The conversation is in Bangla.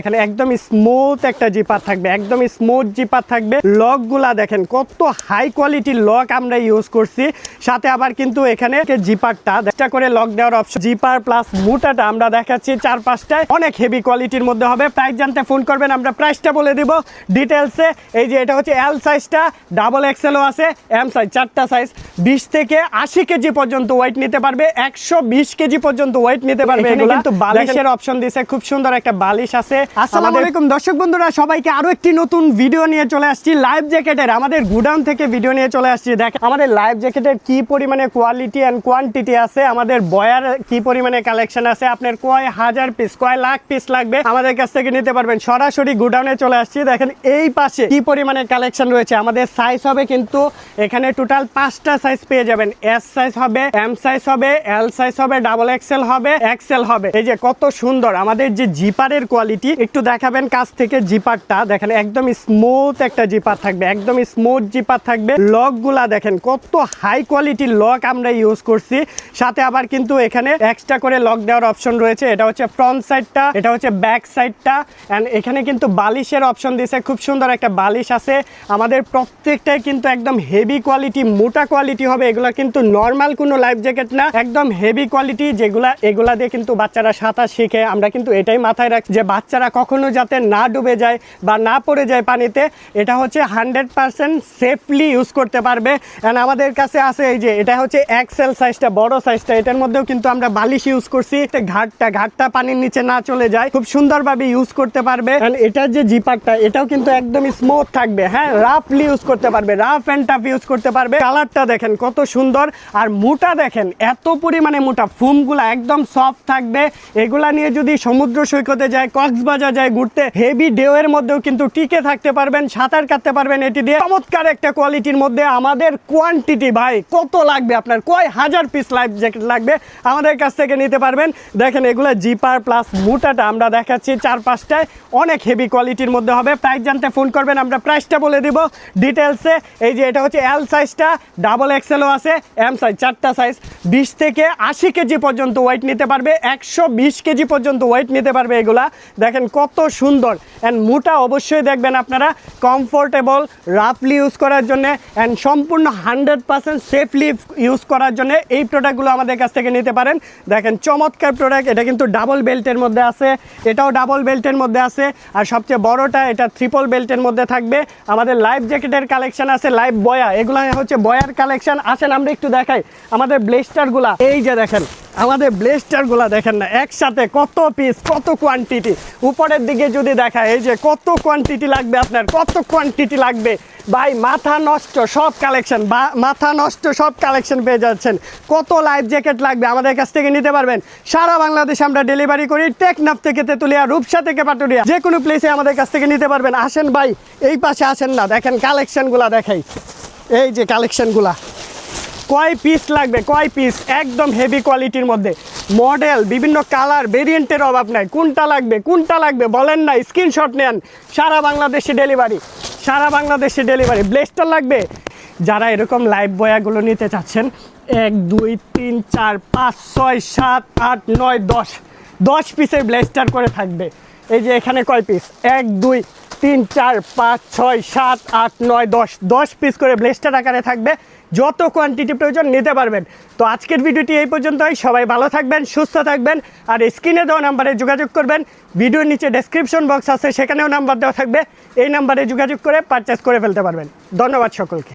এখানে একদম স্মুথ একটা জিপার থাকবে একদম স্মুথ জিপার থাকবে। লকগুলা দেখেন কত হাই কোয়ালিটির লক আমরা ইউজ করছি। সাথে আবার কিন্তু এখানে জিপারটা একটা করে লক দেওয়ার অপশন জিপার প্লাস মুটাটা আমরা দেখাচ্ছি চার পাঁচটায় অনেক হেভি কোয়ালিটির মধ্যে হবে। প্রাইস জানতে ফোন করবেন আমরা প্রাইসটা বলে দিব। ডিটেলসে এই যে এটা হচ্ছে এল সাইজটা ডাবল এক্সেলও আছে এম সাইজ চারটা সাইজ বিশ থেকে আশি কেজি পর্যন্ত ওয়েট নিতে পারবে একশো বিশ কেজি পর্যন্ত ওয়েট নিতে পারবে কিন্তু বালিশের অপশন দিছে খুব সুন্দর একটা বালিশ আছে। আসসালামু আলাইকুম। দর্শক বন্ধুরা সবাইকে আরও একটি নতুন ভিডিও নিয়ে চলে আসছি লাইভ জ্যাকেটের আমাদের গুডাউন থেকে ভিডিও নিয়ে চলে আসছি। দেখ আমাদের লাইভ জ্যাকেটের কি পরিমাণে কোয়ালিটি এন্ড কোয়ান্টিটি আছে আমাদের বয়ার কি পরিমাণে কালেকশন আছে আপনার কয় হাজার পিস কয় লাখ পিস লাগবে আমাদের কাছ থেকে নিতে পারবেন। সরাসরি গুডাউনে চলে আসছি। দেখেন এই পাশে কি পরিমাণে কালেকশন রয়েছে আমাদের সাইজ হবে কিন্তু এখানে টোটাল পাঁচটা সাইজ পেয়ে যাবেন। এস সাইজ হবে এম সাইজ হবে এল সাইজ হবে ডাবল এক্সেল হবে এক্সেল হবে। এই যে কত সুন্দর আমাদের যে জিপারের কোয়ালিটি একটু দেখাবেন কাছ থেকে জিপারটা। দেখেন, একদম স্মুথ একটা জিপার থাকবে, একদম স্মুথ জিপার থাকবে। লকগুলা দেখেন, কত হাই কোয়ালিটির লক আমরা ইউজ করছি। সাথে আবার কিন্তু এখানে এক্সট্রা করে লক দেওয়ার অপশন রয়েছে। এটা হচ্ছে ফ্রন্ট সাইডটা এটা হচ্ছে ব্যাক সাইডটা এন্ড এখানে কিন্তু বালিশের অপশন দিয়েছে খুব সুন্দর একটা বালিশ আছে। আমাদের প্রত্যেকটাই কিন্তু একদম হেভি কোয়ালিটি মোটা কোয়ালিটি হবে। এগুলো কিন্তু নর্মাল কোনো লাইফ জ্যাকেট না, একদম হেভি কোয়ালিটি যেগুলা, এগুলা দিয়ে কিন্তু বাচ্চারা সাঁতার শিখে। আমরা কিন্তু এটাই মাথায় রাখছি যে বাচ্চারা কখনো যাতে না ডুবে যায় বা না পড়ে যায় পানিতে, এটা হচ্ছে হান্ড্রেড পার্সেন্ট সেফলি ইউজ করতে পারবে। অ্যান্ড আমাদের কাছে আছে এই যে, এটা হচ্ছে এক্সেল সাইজটা বড় সাইজটা এটার মধ্যেও কিন্তু আমরা বালিশ ইউজ করছি। ঘাটটা ঘাটটা পানির নিচে না চলে যায়, খুব সুন্দরভাবে ইউজ করতে পারবে। অ্যান্ড এটার যে জিপারটা এটাও কিন্তু একদম স্মুথ থাকবে। হ্যাঁ রাফলি ইউজ করতে পারবে রাফ অ্যান্ড টাফ ইউজ করতে পারবে। কালারটা দেখেন কত সুন্দর। আর মোটা দেখেন, এত পরিমাণে মোটা ফুমগুলা একদম সফট থাকবে। এগুলা নিয়ে যদি সমুদ্র সৈকতে যায় কক্সবাজার যায় ঘুরতে হেভি ঢেউয়ের মধ্যেও কিন্তু টিকে থাকতে পারবেন, সাঁতার কাটতে পারবেন এটি দিয়ে। চমৎকার একটা কোয়ালিটির মধ্যে আমাদের কোয়ান্টিটি ভাই, কত লাগবে আপনার? কয় হাজার পিস লাইফ জ্যাকেট লাগবে? আমাদের কাছ থেকে নিতে পারবেন। দেখেন এগুলা জিপার প্লাস মুটাটা আমরা দেখাচ্ছি চার পাঁচটায় অনেক হেভি কোয়ালিটির মধ্যে হবে। প্রাইস জানতে ফোন করবেন, আমরা প্রাইসটা বলে দিব ডিটেলসে এই যে এটা হচ্ছে এল সাইজটা ডাবল এক্সেলও আছে এম সাইজ চারটা সাইজ বিশ থেকে আশি কেজি পর্যন্ত ওয়েট নিতে পারবে, একশো বিশ কেজি পর্যন্ত ওয়েট নিতে পারবে এগুলা। দেখেন কত সুন্দর অ্যান্ড মোটা অবশ্যই দেখবেন আপনারা কমফোর্টেবল রাফলি ইউজ করার জন্য অ্যান্ড সম্পূর্ণ হান্ড্রেড পার্সেন্ট সেফলি ইউজ করার জন্য এই প্রোডাক্টগুলো আমাদের কাছ থেকে নিতে পারেন। দেখেন চমৎকার প্রোডাক্ট এটা কিন্তু ডাবল বেল্টের মধ্যে আছে, এটাও ডাবল বেল্টের মধ্যে আছে, আর সবচেয়ে বড়টা এটা ট্রিপল বেল্টের মধ্যে থাকবে। আমাদের লাইফ জ্যাকেটের কালেকশন আছে লাইফ বয়া এগুলো হচ্ছে বয়ার কালেকশন আসেন, আমরা একটু দেখাই আমাদের ব্লেস্টারগুলা এই যে দেখেন আমাদের ব্লেস্টারগুলা দেখেন না, একসাথে কত পিস কত কোয়ান্টিটি উপরের দিকে যদি দেখা, এই যে কত কোয়ান্টিটি লাগবে আপনার, কত কোয়ান্টিটি লাগবে? ভাই, মাথা নষ্ট, সব কালেকশন মাথা নষ্ট, সব কালেকশন পেয়ে যাচ্ছেন। কত লাইফ জ্যাকেট লাগবে আমাদের কাছ থেকে নিতে পারবেন? সারা বাংলাদেশে আমরা ডেলিভারি করি টেকনাফ থেকে তেতুলিয়া, রূপসা থেকে পাটুরিয়া। যে কোনো প্লেসে আমাদের কাছ থেকে নিতে পারবেন। আসেন ভাই, এই পাশে আসেন না, দেখেন কালেকশনগুলা দেখাই। এই যে কালেকশনগুলা কয় পিস লাগবে, কয় পিস একদম হেভি কোয়ালিটির মধ্যে। মডেল বিভিন্ন কালার ভেরিয়েন্টের অভাব নাই। কোনটা লাগবে কোনটা লাগবে, বলেন না স্ক্রিনশট নেন। সারা বাংলাদেশে ডেলিভারি সারা বাংলাদেশে ডেলিভারি ব্লেস্টার লাগবে? যারা এরকম লাইভ বয়াগুলো নিতে চাচ্ছেন, এক, দুই, তিন, চার, পাঁচ, ছয়, সাত, আট, নয়, দশ। দশ পিসের ব্লেস্টার করে থাকবে। এই যে এখানে কয় পিস এক, দুই তিন, চার, পাঁচ, ছয়, সাত, আট, নয়, দশ দশ পিস করে ব্লেস্টার আকারে থাকবে। যত কোয়ান্টিটি প্রয়োজন নিতে পারবেন। তো আজকের ভিডিওটি এই পর্যন্ত হয় সবাই ভালো থাকবেন, সুস্থ থাকবেন, আর স্ক্রিনে দেওয়া নাম্বারে যোগাযোগ করবেন। ভিডিওর নিচে ডেসক্রিপশন বক্স আছে, সেখানেও নাম্বার দেওয়া থাকবে। এই নাম্বারে যোগাযোগ করে পারচেস করে ফেলতে পারবেন। ধন্যবাদ সকলকে।